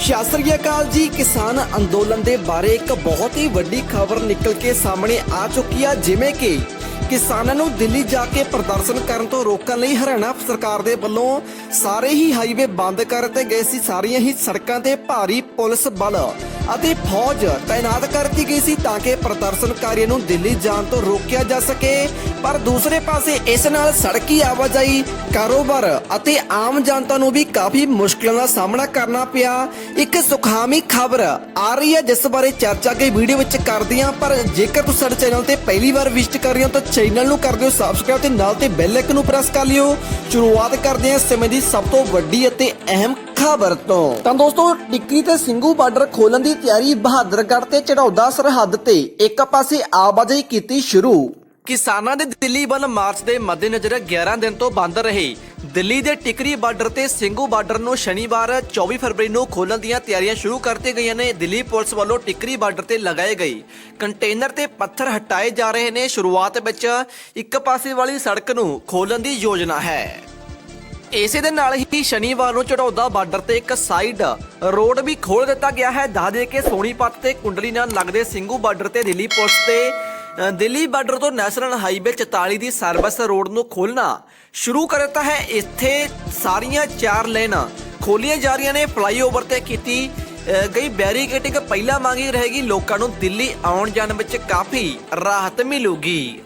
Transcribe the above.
ਸਤਿ ਸ੍ਰੀ ਅਕਾਲ ਜੀ, ਕਿਸਾਨ ਅੰਦੋਲਨ ਦੇ ਬਾਰੇ ਇੱਕ ਬਹੁਤ ਹੀ ਵੱਡੀ ਖਬਰ ਨਿਕਲ ਕੇ ਸਾਹਮਣੇ ਆ ਚੁੱਕੀ ਆ, ਜਿਵੇਂ ਕਿ ਕਿਸਾਨਾਂ ਨੂੰ ਦਿੱਲੀ ਜਾ ਕੇ ਪ੍ਰਦਰਸ਼ਨ ਕਰਨ ਤੋਂ ਰੋਕਣ ਲਈ ਹਰਿਆਣਾ ਸਰਕਾਰ ਦੇ ਵੱਲੋਂ ਸਾਰੇ ਹੀ ਹਾਈਵੇ ਬੰਦ ਕਰ ਦਿੱਤੇ ਗਏ ਸੀ। ਸਾਰੀਆਂ ਹੀ ਸੜਕਾਂ ਤੇ ਭਾਰੀ ਪੁਲਿਸ ਬਲ ਅਤੇ ਫੌਜ ਤਾਇਨਾਤ ਕਰ ਦਿੱਤੀ ਗਈ ਸੀ ਤਾਂ ਕਿ ਪ੍ਰਦਰਸ਼ਨਕਾਰੀਆਂ ਨੂੰ ਦਿੱਲੀ ਜਾਣ ਤੋਂ ਰੋਕਿਆ ਜਾ ਸਕੇ। ਪਰ ਦੂਸਰੇ ਪਾਸੇ ਇਸ ਨਾਲ ਸੜਕੀ ਆਵਾਜਾਈ, ਕਾਰੋਬਾਰ ਅਤੇ ਆਮ ਜਨਤਾ ਨੂੰ ਵੀ ਕਾਫੀ ਮੁਸ਼ਕਲਾਂ ਦਾ ਸਾਹਮਣਾ ਕਰਨਾ ਪਿਆ। ਇੱਕ ਸੁਖਾਮੀ ਖਬਰ ਆ ਰਹੀ ਹੈ, ਜਿਸ ਬਾਰੇ ਚਰਚਾ ਕੇ ਵੀਡੀਓ ਵਿੱਚ ਕਰਦੇ ਹਾਂ ਪਰ ਜੇਕਰ ਤੁਸੀਂ ਸਾਡੇ ਚੈਨਲ ਤੇ ਪਹਿਲੀ ਵਾਰ ਵਿਜ਼ਿਟ ਕਰ ਰਹੇ ਹੋ, ਤਾਂ ਚੈਨਲ ਨੂੰ ਕਰ ਦਿਓ ਸਬਸਕ੍ਰਾਈਬ ਤੇ ਨਾਲ ਤੇ ਬੈਲ ਆਈਕਨ ਨੂੰ ਪ੍ਰੈਸ ਕਰ ਲਿਓ। ਸ਼ੁਰੂਆਤ ਕਰਦੇ ਹਾਂ ਇਸ ਸਮੇਂ ਦੀ ਸਭ ਤੋਂ ਵੱਡੀ ਅਤੇ ਅਹਿਮ ਖਬਰ ਤੋਂ ਤਾਂ ਦੋਸਤੋ ਟਿੱਕਰੀ ਤੇ ਸਿੰਘੂ ਬਾਰਡਰ ਖੋਲਣ ਦੀ ਤਿਆਰੀ ਬਹਾਦਰਗੜ੍ਹ ਤੇ ਚੜੌਦਾ ਸਰਹੱਦ ਤੇ ਇੱਕ ਪਾਸੇ ਆਵਾਜਾਈ ਕੀਤੀ ਸ਼ੁਰੂ। ਕਿਸਾਨਾਂ ਦੇ ਦਿੱਲੀ ਵੱਲ ਮਾਰਚ ਦੇ ਮੱਦੇਨਜ਼ਰ 11 ਦਿਨ ਤੋਂ ਬੰਦ ਰਹੇ। ਦਿੱਲੀ ਦੇ ਟਿਕਰੀ ਬਾਰਡਰ ਤੇ ਸਿੰਘੂ ਬਾਰਡਰ ਨੂੰ ਸ਼ਨੀਵਾਰ 24 ਫਰਵਰੀ ਨੂੰ ਖੋਲਣ ਦੀਆਂ ਤਿਆਰੀਆਂ ਸ਼ੁਰੂ ਕਰਤੇ ਗਈਆਂ ਨੇ। ਦਿੱਲੀ ਪੁਲਿਸ ਵੱਲੋਂ ਟਿਕਰੀ ਬਾਰਡਰ ਤੇ ਲਗਾਏ ਗਏ ਕੰਟੇਨਰ ਤੇ ਪੱਥਰ ਹਟਾਏ ਜਾ ਰਹੇ ਨੇ। ਸ਼ੁਰੂਆਤ ਵਿੱਚ ਇੱਕ ਪਾਸੇ ਵਾਲੀ ਸੜਕ ਨੂੰ ਖੋਲਣ ਦੀ ਯੋਜਨਾ ਹੈ। ਇਸੇ ਦੇ ਨਾਲ ਹੀ ਸ਼ਨੀਵਾਰ ਨੂੰ ਚੜੌਦਾ ਬਾਰਡਰ ਤੇ ਇੱਕ ਸਾਈਡ ਰੋਡ ਵੀ ਖੋਲ ਦਿੱਤਾ ਗਿਆ ਹੈ। ਦੱਸ ਦੇ ਕਿ ਸੋਨੀਪਤ ਤੇ ਕੁੰਡਲੀ ਨਾਲ ਲੱਗਦੇ ਸਿੰਘੂ ਬਾਰਡਰ ਤੇ ਦਿੱਲੀ ਪੁਲਿਸ ਤੇ ਦਿੱਲੀ ਬਾਰਡਰ ਤੋਂ ਨੈਸ਼ਨਲ ਹਾਈਵੇ 44 ਦੀ ਸਰਵਿਸ ਰੋਡ ਨੂੰ ਖੋਲਣਾ ਸ਼ੁਰੂ ਕਰ ਦਿੱਤਾ ਹੈ। ਇੱਥੇ ਸਾਰੀਆਂ ਚਾਰ ਲੇਨਾਂ ਖੋਲੀਆਂ ਜਾ ਰਹੀਆਂ ਨੇ। ਫਲਾਈਓਵਰ ਤੇ ਕੀਤੀ ਗਈ ਬੈਰੀਕੇਟਿੰਗ ਪਹਿਲਾਂ ਮੰਗੀ ਰਹੇਗੀ। ਲੋਕਾਂ ਨੂੰ ਦਿੱਲੀ ਆਉਣ ਜਾਣ ਵਿੱਚ ਕਾਫੀ ਰਾਹਤ ਮਿਲੂਗੀ।